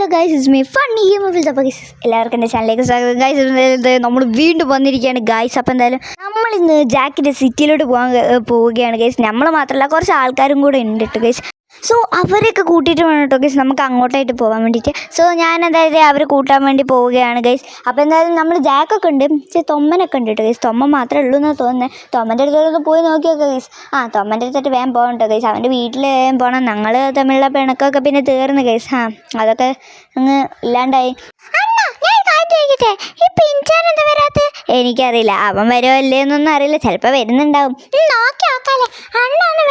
Hello guys is me funny game അപ്പോൾ guys എല്ലാവർക്കും എന്റെ ചാനലിലേക്ക് സ്വാഗതം. ഗൈസ് നമ്മൾ വീണ്ടും വന്നിരിക്കുകയാണ്. ഗൈസ് അപ്പോൾ എന്തായാലും നമ്മളിന്ന് ജാക്കിന്റെ സിറ്റിയിലോട്ട് പോകാൻ പോവുകയാണ്. ഗൈസ് നമ്മൾ മാത്രമല്ല കുറച്ച് ആൾക്കാരും കൂടെ ഉണ്ട് കേട്ടോ ഗൈസ് സോ അവരെയൊക്കെ കൂട്ടിയിട്ട് വേണം കേട്ടോ ഗൈസ് നമുക്ക് അങ്ങോട്ടായിട്ട് പോകാൻ വേണ്ടിയിട്ട്. സോ ഞാൻ എന്തായാലും അവരെ കൂട്ടാൻ വേണ്ടി പോവുകയാണ് ഗൈസ് അപ്പോൾ എന്തായാലും നമ്മൾ ജാക്കൊക്കെ ഉണ്ട്. പക്ഷേ തൊമ്മനൊക്കെ ഉണ്ട് കേട്ടോ ഗൈസ് തൊമ്മ മാത്രമേ ഉള്ളൂ എന്ന് തോന്നുന്നത് തൊമ്മന്റെ അടുത്തോട്ട് പോയി നോക്കിയൊക്കെ ഗൈസ് ആ തൊമ്മന്റെ അടുത്തോട്ട് വേഗം പോകണം കേട്ടോ ഗൈസ് അവന്റെ വീട്ടിൽ വേഗം പോകണം ഞങ്ങൾ തമ്മിലുള്ള പിണക്കൊക്കെ പിന്നെ തീർന്നു ഗൈസ് ആ അതൊക്കെ അങ്ങ് ഇല്ലാണ്ടായി. ഈ പിഞ്ചാൻ എന്താ വരാത്ത? എനിക്കറിയില്ല. അവൻ വരുമോ അല്ലേ എന്നൊന്നും അറിയില്ല. ചിലപ്പോൾ വരുന്നുണ്ടാവും. നോക്കി അണ്ണാന്ന്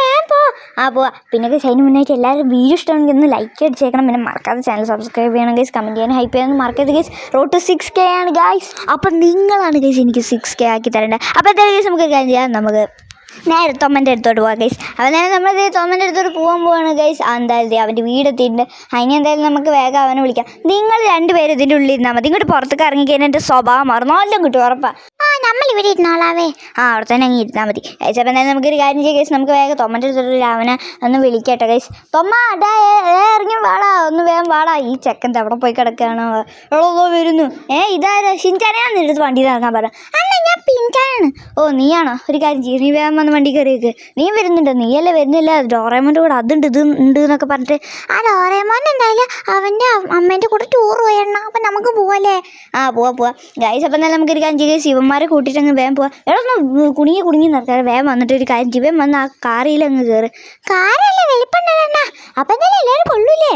പോ. പിന്നെ അതിന് മുന്നായിട്ട് എല്ലാവരും വീഡിയോ ഇഷ്ടമാണെങ്കിൽ ഒന്ന് ലൈക്ക് അടിച്ചേക്കണം. പിന്നെ മറക്കാതെ ചാനൽ സബ്സ്ക്രൈബ് ചെയ്യണം ഗൈസ് കമന്റ് ചെയ്യാൻ ഹൈപ്പ് ചെയ്യാൻ മറക്കരുത് guys road to six K ആണ് ഗൈസ് അപ്പം നിങ്ങളാണ് ഗൈസ് എനിക്ക് സിക്സ് കെ ആക്കി തരേണ്ടത്. അപ്പോൾ എന്തായാലും ഗൈസ് നമുക്ക് കാര്യം ചെയ്യാം. നമുക്ക് നേരെ തൊമ്മന്റെ അടുത്തോട്ട് പോവാം ഗൈസ് അപ്പോൾ നേരെ നമ്മൾ തൊമ്മന്റെ അടുത്തോട്ട് പോകാൻ പോവാണ് ഗൈസ് എന്തായാലും അവന്റെ വീടെത്തിയിട്ടുണ്ട് അതിന് എന്തായാലും നമുക്ക് വേഗം അവനെ വിളിക്കാം. നിങ്ങൾ രണ്ടുപേരും ഇതിന്റെ ഉള്ളിൽ ഇരുന്നാൽ മതി. ഇങ്ങോട്ട് പുറത്തേക്ക് ഇറങ്ങി കഴിഞ്ഞാൽ എന്റെ സ്വഭാവം മാറും നല്ല കിട്ടും ഉറപ്പാ. ആ നമ്മൾ ഇവിടെ ഇരുന്നോളാവേ. ആ അവിടെ തന്നെ അങ്ങ് ഇരുന്നാൽ മതി. ഗൈസ് അപ്പോൾ എന്തായാലും നമുക്കൊരു കാര്യം ചെയ്യാം കേസ് നമുക്ക് വേഗം തൊമ്മന്റെ അടുത്തൊരു രാവനെ ഒന്ന് വിളിക്കട്ടെ കേസ് തൊമ്മ ഏ, ഇറങ്ങി വാടാ. ഒന്ന് വേഗം വാടാ. ഈ ചെക്കൻ എവിടെ പോയി കിടക്കുകയാണ് എവിടെ വരുന്നു. ഏ ഇതാരാ? ഷിൻചാനാന്ന് എടുത്ത് വണ്ടിയിൽ ഇറങ്ങാൻ പറ. അല്ല ഞാൻ പിൻചാനാണ് ഓ നീയാണോ? ഒരു കാര്യം ചെയ്യും. നീ വേഗം വന്ന് വണ്ടി കയറിയേക്ക് നീ വരുന്നുണ്ടോ? നീയല്ലേ വരുന്നില്ല. ഡോറേമോന്റെ കൂടെ അതുണ്ട് ഇത് ഉണ്ട് എന്നൊക്കെ പറഞ്ഞിട്ട്. ആ ഡോറേമോൻ എന്തായാലും അവന്റെ അമ്മേന്റെ കൂടെ ടൂർ പോയണ്ണ അപ്പം നമുക്ക് പോവാല്ലേ? ആ പോവാ പോവാ. ഗൈസ് അപ്പം തന്നെ നമുക്കൊരു കാര്യം ചെയ്യുക ശിവന്മാരെ കൂട്ടിയിട്ട് അങ്ങ് വേഗം പോവാം. എടാ ഒന്ന് കുടുങ്ങി കുടുങ്ങി നിർത്താറ് വേഗം വന്നിട്ട് ഒരു കാര്യം ജീവൻ വന്ന് ആ കാറിയിൽ അങ്ങ് കയറി കാറല്ലേ വെളിപ്പണ്ടല്ലണ്ണ അപ്പം തന്നെ എല്ലാവരും കൊള്ളൂലേ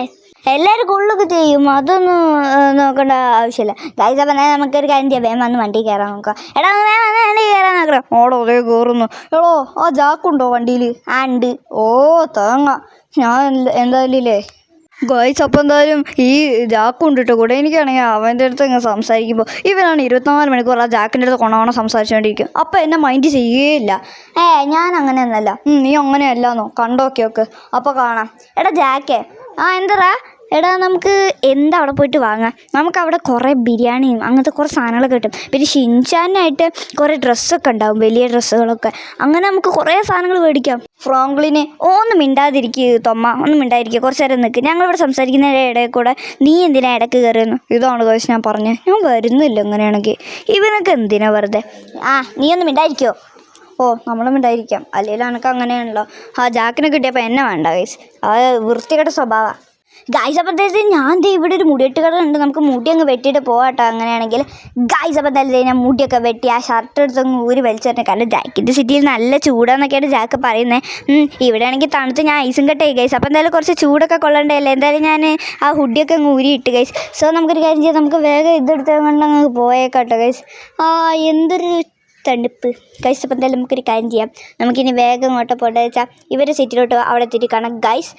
എല്ലാവരും കൊള്ളൊക്കെ ചെയ്യും. അതൊന്നും നോക്കേണ്ട ആവശ്യമില്ല. ഗൈസ് അപ്പം തന്നെ നമുക്കൊരു കാര്യം ചെയ്യാം. വേഗം വന്ന് വണ്ടി കയറാൻ നോക്കാം. എടാ വേഗം വന്ന് വണ്ടി കയറാൻ നോക്കണം ഓടോ അതേ കയറുന്നു എടോ ആ ജാക്കുണ്ടോ വണ്ടിയിൽ ആ ഉണ്ട്. ഓ തേങ്ങ. ഞാൻ എന്തായാലും ഇല്ലേ ഗോയ്സ് അപ്പം എന്തായാലും ഈ ജാക്ക് കൊണ്ടിട്ട് കൂടെ എനിക്കാണെങ്കിൽ അവന്റെ അടുത്ത് ഇങ്ങനെ സംസാരിക്കുമ്പോൾ ഇവനാണ് ഇരുപത്തിനാല് മണിക്കൂർ ആ ജാക്കിന്റെ അടുത്ത് കൊണവണം സംസാരിച്ചുകൊണ്ടിരിക്കും അപ്പം എന്നെ മൈൻഡ് ചെയ്യുകയില്ല ഏ ഞാൻ അങ്ങനെയൊന്നല്ല നീ അങ്ങനെയല്ലാന്നോ? കണ്ടോക്കെ അപ്പോൾ കാണാം. എടാ ജാക്കേ. ആ എന്തറാ? എടാ നമുക്ക് എന്താ അവിടെ പോയിട്ട് വാങ്ങാം? നമുക്ക് അവിടെ കുറേ ബിരിയാണിയും അങ്ങനത്തെ കുറേ സാധനങ്ങളൊക്കെ കിട്ടും. പിന്നെ ഷിൻചാനായിട്ട് കുറേ ഡ്രസ്സൊക്കെ ഉണ്ടാവും വലിയ ഡ്രസ്സുകളൊക്കെ. അങ്ങനെ നമുക്ക് കുറേ സാധനങ്ങൾ മേടിക്കാം. ഫ്രോങ്ക്ലിന് ഓ ഒന്ന് മിണ്ടാതിരിക്കുക തൊമ്മ ഒന്ന് മിണ്ടാതിരിക്കുക കുറച്ച് നേരം നിൽക്കുക ഞങ്ങളിവിടെ സംസാരിക്കുന്നതിന്റെ ഇടയിൽ കൂടെ നീ എന്തിനാ ഇടയ്ക്ക് കയറുന്നു ഇതാണ് കോഴ്സ് ഞാൻ പറഞ്ഞത് ഞാൻ വരുന്നില്ല അങ്ങനെയാണെങ്കിൽ ഇവനൊക്കെ എന്തിനാ വെറുതെ? ആ നീ ഒന്ന് മിണ്ടായിരിക്കുമോ ഓ നമ്മളും ഉണ്ടായിരിക്കാം അല്ലെങ്കിൽ എനിക്ക് അങ്ങനെയാണല്ലോ. ആ ജാക്കിനെ കിട്ടിയപ്പോൾ എന്നെ വേണ്ട ഗൈസ്. ആ വൃത്തികെട്ട സ്വഭാവമാണ് ഗൈസ് അപ്പോഴത്തേക്ക് ഞാൻ ദേ ഇവിടെ ഒരു മുടിയെട്ട് കട ഉണ്ട്. നമുക്ക് മുടി അങ്ങ് വെട്ടിയിട്ട് പോകാട്ടോ അങ്ങനെയാണെങ്കിൽ ഗായ്സ് എന്തായാലും ഞാൻ മുടിയൊക്കെ വെട്ടി ആ ഷർട്ട് എടുത്ത് അങ്ങ് ഊരി വലിച്ചിട്ട് കാരണം ജാക്കിന്റെ സിറ്റിയിൽ നല്ല ചൂടാന്നൊക്കെയാണ് ജാക്ക് പറയുന്നത് ഇവിടെ ആണെങ്കിൽ തണുത്ത് ഞാൻ ഐസും കട്ടെ ഗൈസ് അപ്പോൾ എന്തായാലും കുറച്ച് ചൂടൊക്കെ കൊള്ളണ്ടല്ലേ? എന്തായാലും ഞാൻ ആ ഹുഡിയൊക്കെ അങ്ങ് ഊരി ഇട്ട് ഗൈസ് സോ നമുക്കൊരു കാര്യം ചെയ്യാം. നമുക്ക് വേഗം ഇതെടുത്ത് കൊണ്ട് അങ്ങ് പോയേക്കാട്ടോ ഗൈസ് ആ എന്തൊരു തണുപ്പ്. ഗൈസ് അപ്പം എന്തായാലും നമുക്കൊരു കാര്യം ചെയ്യാം. നമുക്കിനി വേഗം ഇങ്ങോട്ട് പോട്ടെ വെച്ചാൽ ഇവരെ സിറ്റിയിലോട്ട് അവിടെ എത്തിയിട്ട് കാണാം. ഗൈസ്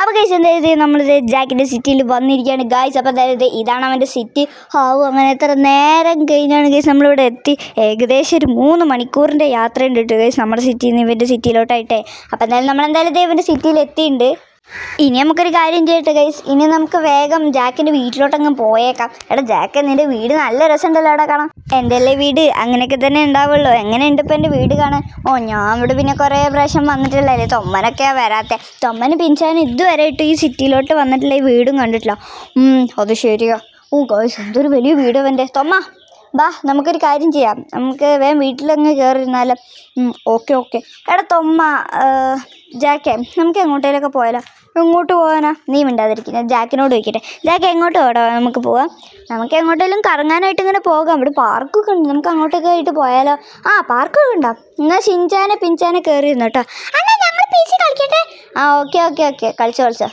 അപ്പോൾ ഗൈസ് എന്തായത് നമ്മളിത് ജാക്കിന്റെ സിറ്റിയിൽ വന്നിരിക്കുകയാണ്. ഗൈസ് അപ്പോൾ അതായത് ഇതാണ് അവന്റെ സിറ്റി ഹാവ് അങ്ങനെ എത്ര നേരം കഴിഞ്ഞാണ് ഗൈസ് നമ്മളിവിടെ എത്തി. ഏകദേശം ഒരു മൂന്ന് മണിക്കൂറിന്റെ യാത്രയുണ്ട് കേട്ടോ ഗൈസ് നമ്മുടെ സിറ്റിയിൽ നിന്ന് ഇവന്റെ സിറ്റിയിലോട്ടായിട്ടേ അപ്പോൾ എന്തായാലും നമ്മൾ എന്തായാലും ഇത് ഇവന്റെ സിറ്റിയിൽ എത്തിയിട്ടുണ്ട്. ഇനി നമുക്കൊരു കാര്യം ചെയ്യട്ടെ ഗൈസ് ഇനി നമുക്ക് വേഗം ജാക്കിന്റെ വീട്ടിലോട്ടങ്ങ് പോയേക്കാം. എടാ ജാക്ക് നിന്റെ വീട് നല്ല രസമുണ്ടല്ലോ അവിടെ കാണാം എന്തല്ലേ വീട്? അങ്ങനെയൊക്കെ തന്നെ ഉണ്ടാവുള്ളൂ. എങ്ങനെയുണ്ട് ഇപ്പം എന്റെ വീട് കാണാൻ? ഓ ഞാൻ ഇവിടെ പിന്നെ കുറേ പ്രാവശ്യം വന്നിട്ടില്ലല്ലേ തൊമ്മനൊക്കെയാണ് വരാത്തെ. തൊമ്മന് പിഞ്ചാൻ ഇതുവരെ ഇട്ട് ഈ സിറ്റിയിലോട്ട് വന്നിട്ടില്ല. ഈ വീടും കണ്ടിട്ടില്ല. അത് ശരിയാ. ഓ ഗൈസ് എന്തൊരു വലിയ വീട് അവന്റെ തൊമ്മ ബാ നമുക്കൊരു കാര്യം ചെയ്യാം. നമുക്ക് വേഗം വീട്ടിലങ്ങ് കയറിയിരുന്നാലും ഓക്കെ ഓക്കെ. എടാ തൊമ്മ ജാക്കെ നമുക്ക് എങ്ങോട്ടേലൊക്കെ പോയാലോ? എങ്ങോട്ട് പോകാനാ നീ മിണ്ടാതിരിക്കുന്ന ജാക്കിനോട് ചോദിക്കട്ടെ. ജാക്ക് എങ്ങോട്ട് പോടാ? നമുക്ക് പോവാം. നമുക്ക് എങ്ങോട്ടേലും കറങ്ങാനായിട്ട് ഇങ്ങനെ പോകാം. ഇവിടെ പാർക്കൊക്കെ ഉണ്ട്. നമുക്ക് അങ്ങോട്ടൊക്കെ ആയിട്ട് പോയാലോ? ആ പാർക്കൊക്കെ ഉണ്ടാവും എന്നാൽ ഷിൻചാനെ പിഞ്ചാനെ കയറിയിരുന്നു കേട്ടോ. കളിക്കട്ടെ? ആ ഓക്കെ ഓക്കെ ഓക്കെ. കളിച്ചോ കളിച്ചോ.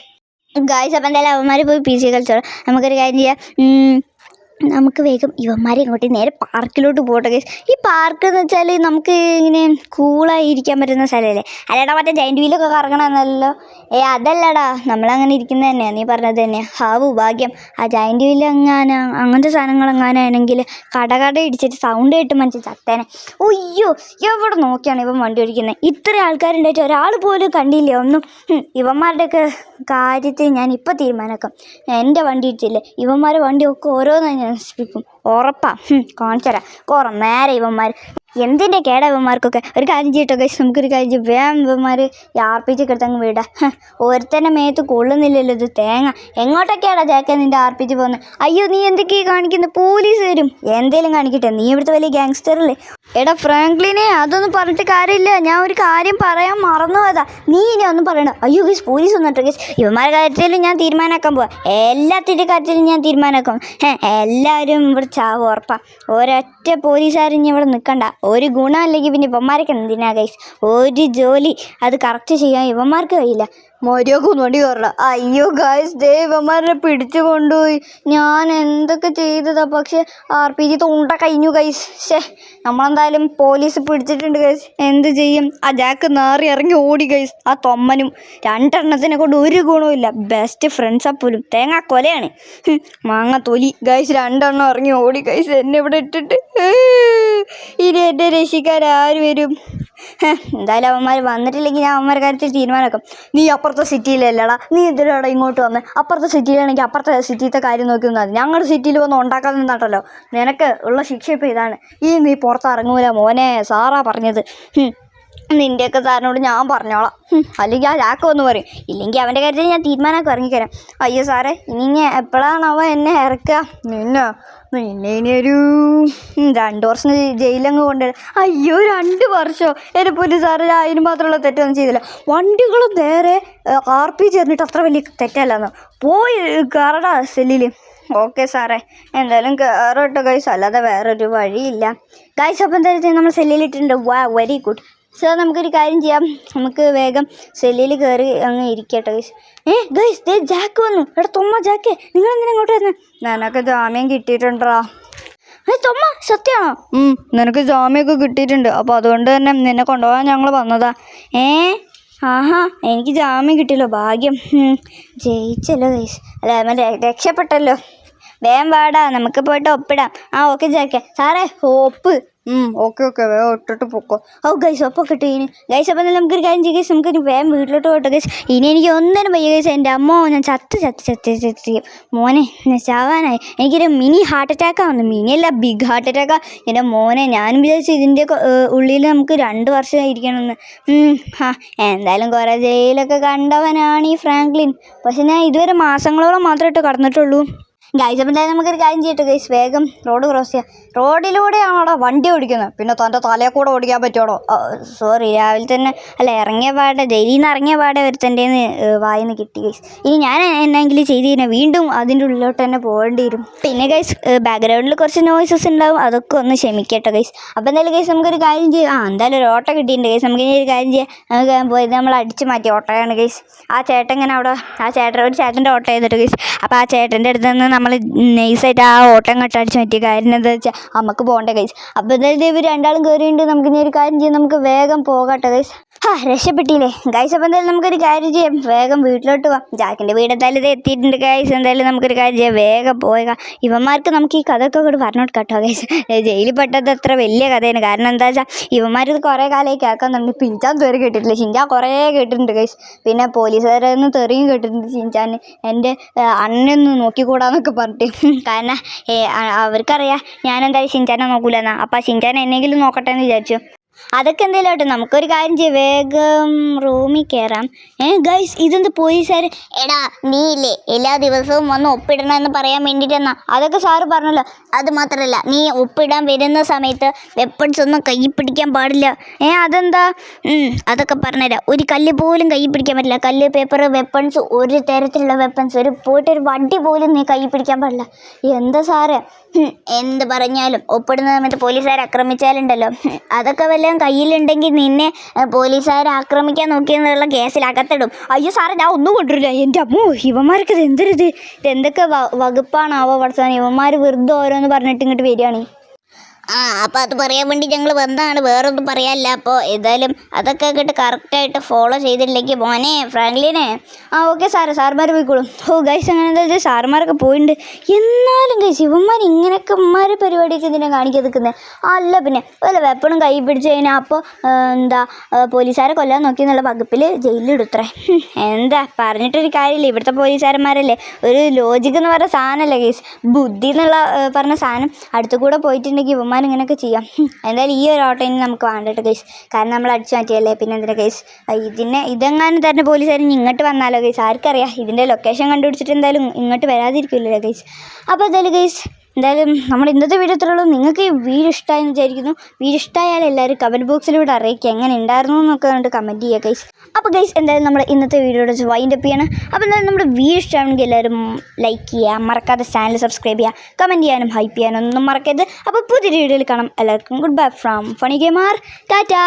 ഗായ്സ് അപ്പം എന്തായാലും അവന്മാർ പോയി പി സി കളിച്ചോളാം. നമുക്കൊരു കാര്യം ചെയ്യാം. നമുക്ക് വേഗം യുവന്മാരെ ഇങ്ങോട്ട് നേരെ പാർക്കിലോട്ട് പോകട്ടെ ഈ പാർക്ക് എന്ന് വെച്ചാൽ നമുക്ക് ഇങ്ങനെ കൂളായി ഇരിക്കാൻ പറ്റുന്ന സ്ഥലമല്ലേ? അല്ലടാ മറ്റേ ജൈന്റ് വീലൊക്കെ കറങ്ങണമെന്നല്ലോ ഏ അതല്ലടാ. നമ്മളങ്ങനെ ഇരിക്കുന്നത് തന്നെയാണ് നീ പറഞ്ഞത് തന്നെ. ഹാവു ഭാഗ്യം. ആ ജൈന്റ് വീൽ എങ്ങാനും അങ്ങനത്തെ സാധനങ്ങൾ എങ്ങാനാണെങ്കിൽ കടകട ഇടിച്ചിട്ട് സൗണ്ട് കേട്ട് മനസ്സിൽ ചത്തേനെ. ഒയ്യോ എവിടെ നോക്കിയാണ് ഇവൻ വണ്ടി ഓടിക്കുന്നത്? ഇത്ര ആൾക്കാരുണ്ടായിട്ട് ഒരാൾ പോലും കണ്ടില്ല. ഒന്നും ഇവന്മാരുടെയൊക്കെ കാര്യത്തിൽ ഞാൻ ഇപ്പോൾ തീരുമാനമാക്കാം എന്റെ വണ്ടി ഇടിച്ചില്ലേ? ഇവന്മാരെ വണ്ടിയൊക്കെ ഓരോന്നാണ് ഞാൻ speak from ഉറപ്പാ. കാണിച്ചു തരാം. കുറേ നേരം ഇവന്മാർ എന്തിന്റെ കേടാ ഇവന്മാർക്കൊക്കെ? ഒരു കാര്യം ചെയ്യട്ടോ നമുക്കൊരു കാര്യം ചെയ്യും. വേഗം ഇവന്മാർ ആർപ്പിച്ചൊക്കെ എടുത്തങ്ങ് വിടാം. ഒരുത്തന്നെ മേത്ത് കൊള്ളുന്നില്ലല്ലോ ഇത് തേങ്ങ. എങ്ങോട്ടൊക്കെയാടാ ജാക്ക നിന്റെ ആർപ്പിച്ച് പോകുന്നത് അയ്യോ നീ എന്തൊക്കെയാ കാണിക്കുന്നത് പോലീസ് വരും. എന്തേലും കാണിക്കട്ടെ. നീ ഇവിടുത്തെ വലിയ ഗ്യാങ്സ്റ്റർ അല്ലേ എടാ ഫ്രാങ്ക്ലിനെ അതൊന്നും പറഞ്ഞിട്ട് കാര്യമില്ല. ഞാൻ ഒരു കാര്യം പറയാൻ മറന്നു പോയതാ നീ ഇനി ഒന്നും പറയണം അയ്യോ ഗീസ് പോലീസ് വന്നിട്ടോ ഗീസ് ഇവന്മാരുടെ കാര്യത്തിലും ഞാൻ തീരുമാനമാക്കാൻ പോവാ. എല്ലാത്തിന്റെ കാര്യത്തിലും ഞാൻ തീരുമാനമാക്കും എല്ലാവരും ഇവിടെ ചാവ് ഉറപ്പാ. ഒരൊറ്റ പോലീസുകാരൻ ഇനി ഇവിടെ നിൽക്കണ്ട ഒരു ഗുണമല്ലെങ്കിൽ പിന്നെ ഇവന്മാരൊക്കെ എന്തിനാ ഗൈസ് ഒരു ജോലി അത് കറക്റ്റ് ചെയ്യാൻ ഇവന്മാർക്ക് കഴിയില്ല. മര്യാദ വണ്ടി കയറല അയ്യോ ഗായ്സ് ദേവന്മാരെ പിടിച്ചു കൊണ്ടുപോയി. ഞാൻ എന്തൊക്കെ ചെയ്തതാ? പക്ഷെ ആർ പി ജി തൊണ്ട കഴിഞ്ഞു ഗൈസ് ഷേ നമ്മളെന്തായാലും പോലീസ് പിടിച്ചിട്ടുണ്ട് ഗൈസ് എന്ത് ചെയ്യും? ആ ജാക്ക് നേറി ഇറങ്ങി ഓടി ഗൈസ് ആ തൊമ്മനും രണ്ടെണ്ണത്തിനെ കൊണ്ട് ഒരു ഗുണവുമില്ല ബെസ്റ്റ് ഫ്രണ്ട്സാ പോലും. തേങ്ങാ കൊലയാണ്. മാങ്ങ തൊലി. ഗൈസ് രണ്ടെണ്ണം ഇറങ്ങി ഓടി ഗൈസ് എന്നെ ഇവിടെ ഇട്ടിട്ട് ഇനി എന്നെ രക്ഷിക്കാൻ ആര് വരും? എന്തായാലും അവന്മാർ വന്നിട്ടില്ലെങ്കിൽ ഞാൻ അവന്മാരെ കാര്യത്തിൽ തീരുമാനമാക്കും. നീ അപ്പുറത്തെ സിറ്റിയിലല്ലടാ. നീ എന്തിനാടാ ഇങ്ങോട്ട് വന്ന്? അപ്പുറത്തെ സിറ്റിയിലാണെങ്കിൽ അപ്പുറത്തെ സിറ്റിയിലത്തെ കാര്യം നോക്കി നിന്നാൽ ഞങ്ങളുടെ സിറ്റിയിൽ വന്ന് ഉണ്ടാക്കാൻ നിന്നാട്ടല്ലോ. നിനക്ക് ഉള്ള ശിക്ഷ ഇപ്പോൾ ഇതാണ്. ഈ നീ പുറത്തിറങ്ങൂല മോനെ സാറാ പറഞ്ഞത്. നിന്റെയൊക്കെ സാറിനോട് ഞാൻ പറഞ്ഞോളാം. അല്ലെങ്കിൽ ആ ചാക്ക ഒന്ന് പറയും. ഇല്ലെങ്കിൽ അവന്റെ കാര്യത്തിൽ ഞാൻ തീരുമാനമൊക്കെ ഇറങ്ങിക്കരാം അയ്യോ സാറേ ഇനി ഞാൻ എപ്പോഴാണ് അവൻ എന്നെ ഇറക്കുക? നിന്നോ നിന്നെ ഇനിയൊരു രണ്ട് വർഷം ജയിലങ്ങ് കൊണ്ടുവരാം അയ്യോ രണ്ട് വർഷമോ എന്റെ പൊന്നു സാറ് അതിന് മാത്രമുള്ള തെറ്റൊന്നും ചെയ്തില്ല. വണ്ടികളും നേരെ ആർ പി ചേർന്നിട്ട് അത്ര വലിയ തെറ്റല്ലെന്ന്. പോയി കയറടാ സെല്ലിൽ ഓക്കെ സാറേ എന്തായാലും കയറട്ടോ ഗൈസ് അല്ലാതെ വേറൊരു വഴിയില്ല. ഗൈസ് അപ്പം എന്തായാലും നമ്മൾ സെല്ലിലിട്ടുണ്ട് വാ വെരി ഗുഡ് സോ നമുക്കൊരു കാര്യം ചെയ്യാം. നമുക്ക് വേഗം സെല്ലിൽ കയറി അങ്ങ് ഇരിക്കട്ടെ. ഗൈസ് ഏ ഗൈസ് ദേ ജാക്ക് വന്നു. എടാ തൊമ്മ ജാക്ക് നിങ്ങൾ എന്തിനാ അങ്ങോട്ട് വരുന്നത് നിനക്ക് ജാമ്യം കിട്ടിയിട്ടുണ്ടോ ഏ തൊമ്മ സത്യമാണോ നിനക്ക് ജാമ്യമൊക്കെ കിട്ടിയിട്ടുണ്ട്. അപ്പോൾ അതുകൊണ്ട് തന്നെ നിന്നെ കൊണ്ടുപോകാൻ ഞങ്ങൾ വന്നതാ. ഏ ആഹാ എനിക്ക് ജാമ്യം കിട്ടിയല്ലോ ഭാഗ്യം. ജയിച്ചല്ലോ ഗൈസ് അല്ല രക്ഷപ്പെട്ടല്ലോ. വേം വാടാ നമുക്ക് പോയിട്ട് ഒപ്പിടാം. ആ ഓക്കെ ജാക്കെ സാറേ ഒപ്പ്. ഓക്കെ ഓക്കെ വേഗം ഇട്ടിട്ട് പൊക്കോ. ഓ ഗൈസ് ഒപ്പം കിട്ടും ഇനി ഗൈസ് അപ്പം നമുക്കൊരു കാര്യം ചെയ്യും. നമുക്ക് ഇനി വേഗം വീട്ടിലോട്ട് പോട്ടെ ഗൈസ് ഇനി എനിക്ക് ഒന്നിനും വയ്യ ഗൈസ് എന്റെ അമ്മ ഞാൻ ചത്ത് ചത്ത് ചത്ത് ചത്ത് മോനെ ഞാൻ ചാവാനായി. എനിക്കൊരു മിനി ഹാർട്ട് അറ്റാക്കാണ് വന്നു മിനി അല്ല ബിഗ് ഹാർട്ട് അറ്റാക്കാ എന്റെ മോനെ ഞാനും വിചാരിച്ചു ഇതിന്റെ ഉള്ളിൽ നമുക്ക് രണ്ട് വർഷമായിരിക്കണമെന്ന് ഉം, ഹാ. എന്തായാലും കുറേ ജയിലൊക്കെ കണ്ടവനാണ് ഈ ഫ്രാങ്ക്ലിൻ. പക്ഷെ ഞാൻ ഇതുവരെ മാസങ്ങളോളം മാത്രമേ ഇട്ട് കടന്നിട്ടുള്ളൂ. ഗൈസ് അപ്പം എന്തായാലും നമുക്കൊരു കാര്യം ചെയ്യട്ടെ ഗൈസ് വേഗം റോഡ് ക്രോസ് ചെയ്യാം. റോഡിലൂടെയാണോടാ വണ്ടി ഓടിക്കുന്നത്? പിന്നെ തന്റെ തലയെ കൂടെ ഓടിക്കാൻ പറ്റുമോ സോറി രാവിലെ തന്നെ അല്ല ഇറങ്ങിയ പാടെ ജയിലിൽ നിന്ന് ഇറങ്ങിയ പാടെ ഒരുത്തന്റെ വായിന്ന് കിട്ടി ഗൈസ് ഇനി ഞാൻ എന്നെങ്കിലും ചെയ്ത് കഴിഞ്ഞാൽ വീണ്ടും അതിന്റെ ഉള്ളിലോട്ട് തന്നെ പോകേണ്ടി വരും. പിന്നെ ഗൈസ് ബാക്ക്ഗ്രൗണ്ടിൽ കുറച്ച് നോയ്സസ് ഉണ്ടാവും. അതൊക്കെ ഒന്ന് ക്ഷമിക്കട്ടെ ഗൈസ് അപ്പോൾ എന്തായാലും ഗൈസ് നമുക്കൊരു കാര്യം ചെയ്യാം. ആ എന്തായാലും ഒരു ഓട്ടോ കിട്ടിയിട്ടുണ്ട് ഗൈസ് നമുക്ക് ഇനി ഒരു കാര്യം ചെയ്യാം. നമുക്ക് പോയത് നമ്മൾ അടിച്ച് മാറ്റി ഓട്ടോയാണ് ഗൈസ് ആ ചേട്ടൻ ഇങ്ങനെ അവിടെ ആ ചേട്ടൻ ഒരു ചേട്ടന്റെ ഓട്ടോ ചെയ്തിട്ട് ഗൈസ് അപ്പോൾ ആ ചേട്ടന്റെ അടുത്ത് നിന്ന് നമ്മൾ നൈസായിട്ട് ആ ഓട്ടം കട്ടടിച്ച് പറ്റിയ കാര്യം എന്താ വെച്ചാൽ നമുക്ക് പോകേണ്ട കൈസ് അപ്പോൾ എന്തായാലും ഇവർ രണ്ടാളും കയറിയിട്ടുണ്ട് നമുക്ക് ഇനി ഒരു കാര്യം ചെയ്യാം. നമുക്ക് വേഗം പോകാം കേട്ടോ ഗൈസ് ആ രക്ഷപ്പെട്ടില്ലേ? ഗൈസ് അപ്പം എന്തായാലും നമുക്കൊരു കാര്യം ചെയ്യാം. വേഗം വീട്ടിലോട്ട് പോവാം ജാക്കിന്റെ വീട് എന്തായാലും ഇത് എത്തിയിട്ടുണ്ട് ഗൈസ് എന്തായാലും നമുക്കൊരു കാര്യം ചെയ്യാം. വേഗം പോയേക്കാം ഇവന്മാർക്ക് നമുക്ക് ഈ കഥയൊക്കെ കൂടി പറഞ്ഞു കേട്ടോ ഗൈസ് ജയിലിൽ പെട്ടത് അത്ര വലിയ കഥയാണ്. കാരണം എന്താ വെച്ചാൽ ഇവന്മാർ ഇത് കുറേ കാലമായി കേൾക്കാൻ തുടങ്ങി. പിഞ്ചാൻ തെറി കേട്ടിട്ടില്ല. ചിഞ്ചാൻ കുറേ കേട്ടിട്ടുണ്ട് ഗൈസ് പിന്നെ പോലീസുകാരെന്ന് തെറിയും കേട്ടിട്ടുണ്ട് ചിഞ്ചാൻ എന്റെ അണ്ണൊന്ന് നോക്കിക്കൂടാന്നൊക്കെ പറഞ്ഞിട്ട്. കാരണം അവർക്കറിയാം ഞാൻ എന്തായാലും ഷിൻചാനെ നോക്കൂലെന്നാ. അപ്പം ചിഞ്ചാൻ എന്നെങ്കിലും നോക്കട്ടെ എന്ന് വിചാരിച്ചു. അതൊക്കെ എന്തെങ്കിലും ആട്ടെ നമുക്കൊരു കാര്യം ചെയ്യാം വേഗം റൂമിൽ കയറാം ഏ ഗൈസ് ഇതെന്ത് പോലീസുകാർ എടാ നീ ഇല്ലേ? എല്ലാ ദിവസവും വന്ന് ഒപ്പിടണം എന്ന് പറയാൻ വേണ്ടിയിട്ടെന്നാ. അതൊക്കെ സാറ് പറഞ്ഞല്ലോ. അത് മാത്രമല്ല നീ ഒപ്പിടാൻ വരുന്ന സമയത്ത് വെപ്പൺസ് ഒന്നും കൈ പിടിക്കാൻ പാടില്ല. ഏ അതെന്താ? അതൊക്കെ പറഞ്ഞുതരാം. ഒരു കല്ല് പോലും കൈ പിടിക്കാൻ പറ്റില്ല. കല്ല് പേപ്പർ വെപ്പൺസ് ഒരു തരത്തിലുള്ള വെപ്പൺസ് ഒരു പോയിട്ട് ഒരു വണ്ടി പോലും നീ കൈ പിടിക്കാൻ പാടില്ല. എന്താ സാറ് എന്ത് പറഞ്ഞാലും ഒപ്പിടുന്ന സമയത്ത് പോലീസുകാർ ആക്രമിച്ചാലുണ്ടല്ലോ. അതൊക്കെ വല്ലതും കയ്യിലുണ്ടെങ്കിൽ നിന്നെ പോലീസുകാർ ആക്രമിക്കാൻ നോക്കിയെന്നുള്ള കേസിൽ അകത്തിടും. അയ്യോ സാറേ ഞാൻ ഒന്നും കൊണ്ടുവരില്ല. എന്റെ അമ്മോ ഇവന്മാർക്ക് ഇത് എന്തൊരു ഇത് വകുപ്പാണ് വകുപ്പാണാവോ പഠിച്ചാൽ ഇവന്മാർ വെറുതെ ഓരോന്ന് പറഞ്ഞിട്ട് ഇങ്ങോട്ട് വരികയാണ്. ആ അപ്പം അത് പറയാൻ വേണ്ടി ഞങ്ങൾ വന്നതാണ്. വേറൊന്നും പറയാനില്ല. അപ്പോൾ ഏതായാലും അതൊക്കെ കേട്ട് കറക്റ്റായിട്ട് ഫോളോ ചെയ്തില്ലെങ്കിൽ മോനെ ഫ്രാങ്ക്ലിനെ. ആ ഓക്കെ സാറ് സാർമാർ പോയിക്കോളും. ഓ ഗൈസ് അങ്ങനെ എന്താ വെച്ചാൽ സാറുമാരൊക്കെ പോയിട്ടുണ്ട് എന്നാലും ഗൈസ് ഇവന്മാർ ഇങ്ങനെയൊക്കെ ഉമ്മാരെ പരിപാടിയൊക്കെ ഇതിനെ കാണിക്കാൻ നിൽക്കുന്നത് അല്ല പിന്നെ വല്ല വെപ്പണും കൈ പിടിച്ച് കഴിഞ്ഞാൽ അപ്പോൾ എന്താ പോലീസുകാരെ കൊല്ലാൻ നോക്കി എന്നുള്ള വകുപ്പിൽ ജയിലിലിടുത്രേ എന്താ പറഞ്ഞിട്ടൊരു കാര്യമില്ല. ഇവിടുത്തെ പോലീസുകാരന്മാരല്ലേ? ഒരു ലോജിക് എന്ന് പറഞ്ഞ സാധനമല്ലേ ഗൈസ് ബുദ്ധി എന്നുള്ള പറഞ്ഞ സാധനം അടുത്തു കൂടെ പോയിട്ടുണ്ടെങ്കിൽ ഇവന്മാർ ഇങ്ങനെയൊക്കെ ചെയ്യാം. എന്തായാലും ഈ ഒരു ഓട്ടോ ഇനി നമുക്ക് വേണ്ടിട്ട് കേസ് കാരണം നമ്മൾ അടിച്ചു മാറ്റിയല്ലേ പിന്നെ എന്തിനാ കേസ് ഇതിനെ ഇതെങ്ങാനും തന്നെ പോലീസ് ആയിരുന്നു ഇങ്ങോട്ട് വന്നാലോ കേസ് ആർക്കറിയാം? ഇതിന്റെ ലൊക്കേഷൻ കണ്ടുപിടിച്ചിട്ട് എന്തായാലും ഇങ്ങോട്ട് വരാതിരിക്കില്ലല്ലോ കേസ് അപ്പോൾ എന്തായാലും ഗൈസ് എന്തായാലും നമ്മുടെ ഇന്നത്തെ വീഡിയോ ഇത്രയുള്ളൂ നിങ്ങൾക്ക് ഈ വീഡിയോ ഇഷ്ടമായെന്ന് വിചാരിക്കുന്നു. വീഡിയോ ഇഷ്ടമായാൽ എല്ലാവരും കമന്റ് ബോക്സിലൂടെ അറിയിക്കുക എങ്ങനെ ഉണ്ടായിരുന്നു എന്നൊക്കെ കണ്ട് കമന്റ് ചെയ്യുക ഗൈസ് അപ്പോൾ ഗൈസ് എന്തായാലും നമ്മുടെ ഇന്നത്തെ വീഡിയോയുടെ വൈൻഡ് അപ്പ് ചെയ്യണം. അപ്പോൾ എന്തായാലും നമ്മുടെ വീഡിയോ ഇഷ്ടമാണെങ്കിൽ എല്ലാവരും ലൈക്ക് ചെയ്യുക. മറക്കാതെ ചാനൽ സബ്സ്ക്രൈബ് ചെയ്യുക. കമന്റ് ചെയ്യാനും ഹൈപ്പ് ചെയ്യാനും ഒന്നും മറക്കരുത്. അപ്പോൾ പുതിയൊരു വീഡിയോയിൽ കാണാം. എല്ലാവർക്കും good bye from funny gamer Tata